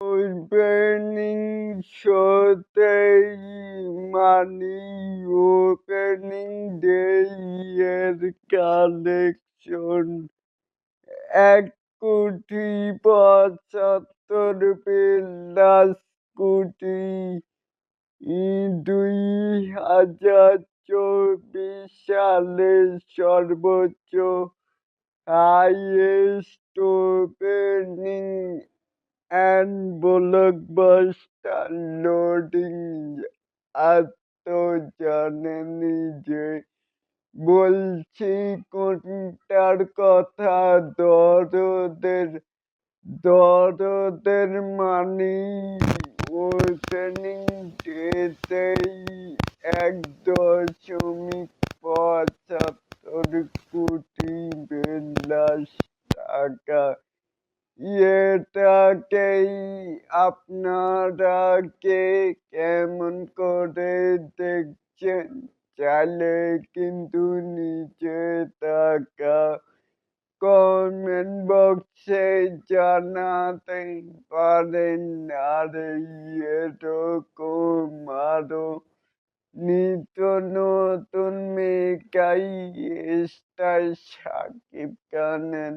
Opening শোতেই মানি opening day এর collection. এক কোটি পঁচাত্তর প্লাস কোটি, দুই হাজার চব্বিশ সালে সর্বোচ্চ highest opening and blockbuster loading আর তো জানেনই যে বলছি, কোনটার কথা? দরদের দরদের মানি ওপেনিং ডেতেই এক দশমিক পঁচাত্তর কোটি প্লাস টাকা। এটাকেই আপনারা কে কেমন করে দেখছেন? চাইলে কিন্তু নিচে থাকা কমেন্ট বক্সে জানাতে পারেন। আর এরকম আরও নিত্য নতুন মেকাই স্টার সাকিব খানের